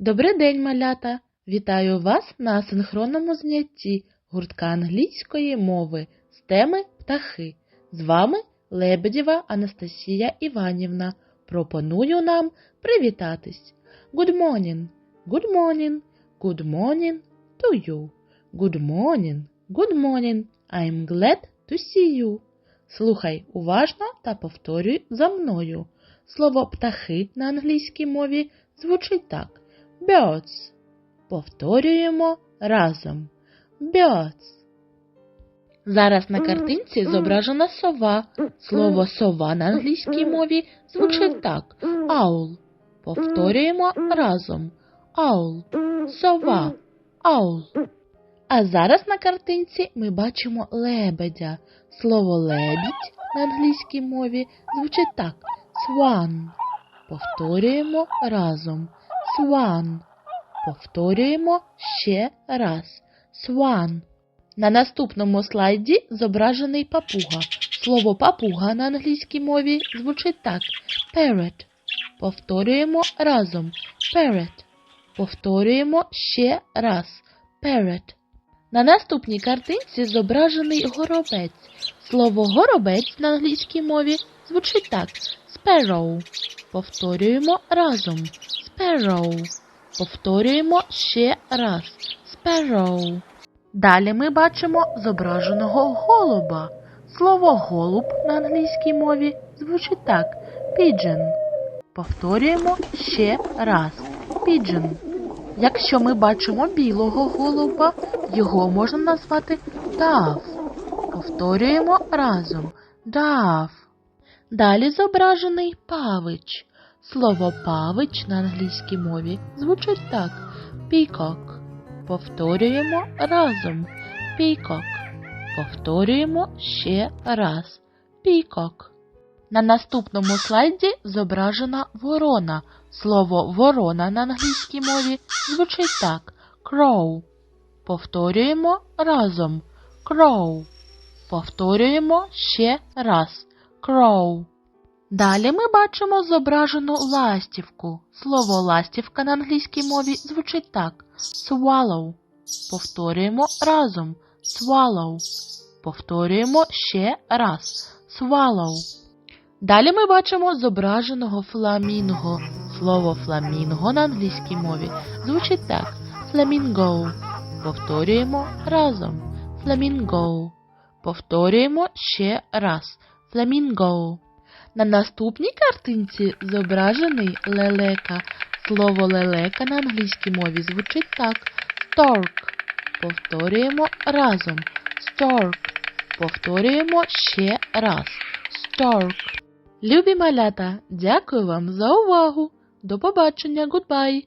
Добрий день, малята! Вітаю вас на синхронному знятті гуртка англійської мови з теми птахи. З вами Лебедєва Анастасія Іванівна. Пропоную нам привітатись. Good morning, good morning, good morning to you. Good morning, good morning. I'm glad to see you. Слухай уважно та повторюй за мною. Слово птахи на англійській мові звучить так. Birds. Повторюємо разом. Birds. Зараз на картинці зображена сова. Слово сова на англійській мові звучить так. Owl. Повторюємо разом. Owl. Сова. Owl. А зараз на картинці ми бачимо лебедя. Слово лебідь на англійській мові звучить так. Swan. Повторюємо разом. Swan. Повторюємо ще раз. Swan. На наступному слайді зображений папуга. Слово папуга на англійській мові звучить так. Parrot. Повторюємо разом. Parrot. Повторюємо ще раз. Parrot. На наступній картинці зображений горобець. Слово горобець на англійській мові звучить так. Sparrow. Повторюємо разом. Sparrow. Повторюємо ще раз. Sparrow. Далі ми бачимо зображеного голуба. Слово голуб на англійській мові звучить так. Pigeon. Повторюємо ще раз. Pigeon. Якщо ми бачимо білого голуба, його можна назвати Dove. Повторюємо разом. Dove. Далі зображений павич. Слово павич на англійській мові звучить так. Peacock. Повторюємо разом. Peacock. Повторюємо ще раз. Peacock. На наступному слайді зображена ворона. Слово ворона на англійській мові звучить так. Crow. Повторюємо разом. Crow. Повторюємо ще раз. Crow. Далі ми бачимо зображену ластівку. Слово ластівка на англійській мові звучить так. Swallow. Повторюємо разом. Swallow. Повторюємо ще раз. Swallow. Далі ми бачимо зображеного фламінго. Слово фламінго на англійській мові звучить так. Flamingo. Повторюємо разом. Flamingo. Повторюємо ще раз. Flamingo. На наступній картинці зображений лелека. Слово лелека на англійській мові звучить так. Stork. Повторюємо разом. Stork. Повторюємо ще раз. Stork. Любі малята, дякую вам за увагу. До побачення. Goodbye.